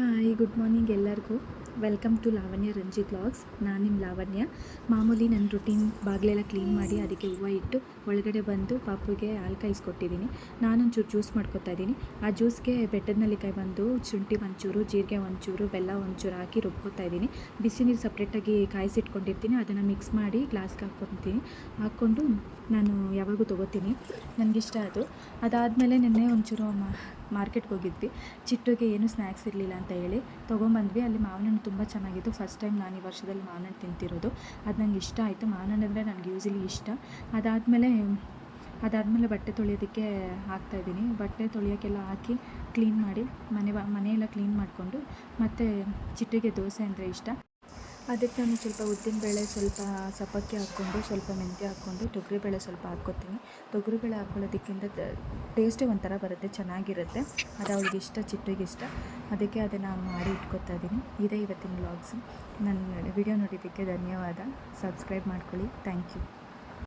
Hi good morning ಎಲ್ಲರಿಗೂ. Welcome to Lavanya Ranji blogs ನಾನು ನಿಮ್ಮ ಲಾವಣ್ಯ ಮಾಮೂಲಿ ನನ್ನ ರುಟೀನ್ ಬಾಗಿಲೆಲ್ಲ ಕ್ಲೀನ್ ಮಾಡಿ ಅದಕ್ಕೆ ಹೂವು ಇಟ್ಟು ಒಳಗಡೆ ಬಂದು ಪಾಪುಗೆ ಹಾಲು ಕಾಯಿಸ್ಕೊಟ್ಟಿದ್ದೀನಿ ನಾನೊಂಚೂರು ಜ್ಯೂಸ್ ಮಾಡ್ಕೊತಾ ಇದ್ದೀನಿ ಆ ಜ್ಯೂಸ್ಗೆ ಬೆಟ್ಟದ ನೆಲ್ಲಿಕಾಯಿ ಬಂದು ಶುಂಠಿ ಒಂಚೂರು, ಜೀರಿಗೆ ಒಂಚೂರು, ಬೆಲ್ಲ ಒಂಚೂರು ಹಾಕಿ ರುಬ್ಕೊತಾ ಇದ್ದೀನಿ ಬಿಸಿ ನೀರು ಸಪ್ರೇಟಾಗಿ ಕಾಯಿಸಿಟ್ಕೊಂಡಿರ್ತೀನಿ. ಅದನ್ನು ಮಿಕ್ಸ್ ಮಾಡಿ ಗ್ಲಾಸ್ಗೆ ಹಾಕ್ಕೊತೀನಿ ಹಾಕ್ಕೊಂಡು ನಾನು ಯಾವಾಗೂ ತೊಗೋತೀನಿ. ನನಗಿಷ್ಟ ಅದು. ಅದಾದಮೇಲೆ ನಿನ್ನೆ ಒಂಚೂರು ಮಾರ್ಕೆಟ್ಗೆ ಹೋಗಿದ್ವಿ. ಚಿಟ್ಟುಗೆ ಏನು ಸ್ನ್ಯಾಕ್ಸ್ ಇರಲಿಲ್ಲ ಅಂತ ಹೇಳಿ ತೊಗೊಂಬಂದ್ವಿ. ಅಲ್ಲಿ ಮಾವಿನ ಹಣ್ಣು ತುಂಬ ಚೆನ್ನಾಗಿತ್ತು. ಫಸ್ಟ್ ಟೈಮ್ ನಾನು ಈ ವರ್ಷದಲ್ಲಿ ಮಾವಿನ ಹಣ್ಣು ತಿಂತಿರೋದು. ಅದು ನಂಗೆ ಇಷ್ಟ ಆಯಿತು. ಮಾವಿನ ಹಣ್ಣು ಅಂದರೆ ನನಗೆ ಯೂಸಲಿ ಇಷ್ಟ. ಅದಾದಮೇಲೆ ಅದಾದಮೇಲೆ ಬಟ್ಟೆ ತೊಳೆಯೋದಕ್ಕೆ ಹಾಕ್ತಾಯಿದ್ದೀನಿ ಬಟ್ಟೆ ತೊಳೆಯೋಕ್ಕೆಲ್ಲ ಹಾಕಿ ಕ್ಲೀನ್ ಮಾಡಿ ಮನೆ ಮನೆಯೆಲ್ಲ ಕ್ಲೀನ್ ಮಾಡಿಕೊಂಡು ಮತ್ತು ಚಿಟ್ಟಿಗೆ ದೋಸೆ ಅಂದರೆ ಇಷ್ಟ. ಅದಕ್ಕೆ ನಾನು ಸ್ವಲ್ಪ ಉದ್ದಿನಬೇಳೆ ಸ್ವಲ್ಪ ಸಬ್ಬಕ್ಕಿ ಹಾಕ್ಕೊಂಡು, ಸ್ವಲ್ಪ ಮೆಂತ್ಯ ಹಾಕ್ಕೊಂಡು ತೊಗರಿಬೇಳೆ ಸ್ವಲ್ಪ ಹಾಕ್ಕೊತೀನಿ. ತೊಗರಿಬೇಳೆ ಹಾಕ್ಕೊಳ್ಳೋದಕ್ಕಿಂತ ಟೇಸ್ಟೇ ಒಂಥರ ಬರುತ್ತೆ. ಚೆನ್ನಾಗಿರುತ್ತೆ. ಅದು ಅವಳಿಗೆ ಇಷ್ಟ, ಚಿಟ್ಟಿಗೆ ಇಷ್ಟ. ಅದಕ್ಕೆ ಅದನ್ನು ಮಾಡಿ ಇಟ್ಕೊತಾ ಇದ್ದೀನಿ. ಇದೇ ಇವತ್ತಿನ ವ್ಲಾಗ್ಸು ನನ್ನ ವಿಡಿಯೋ ನೋಡಿದ್ದಕ್ಕೆ ಧನ್ಯವಾದ. ಸಬ್ಸ್ಕ್ರೈಬ್ ಮಾಡ್ಕೊಳ್ಳಿ. Thank you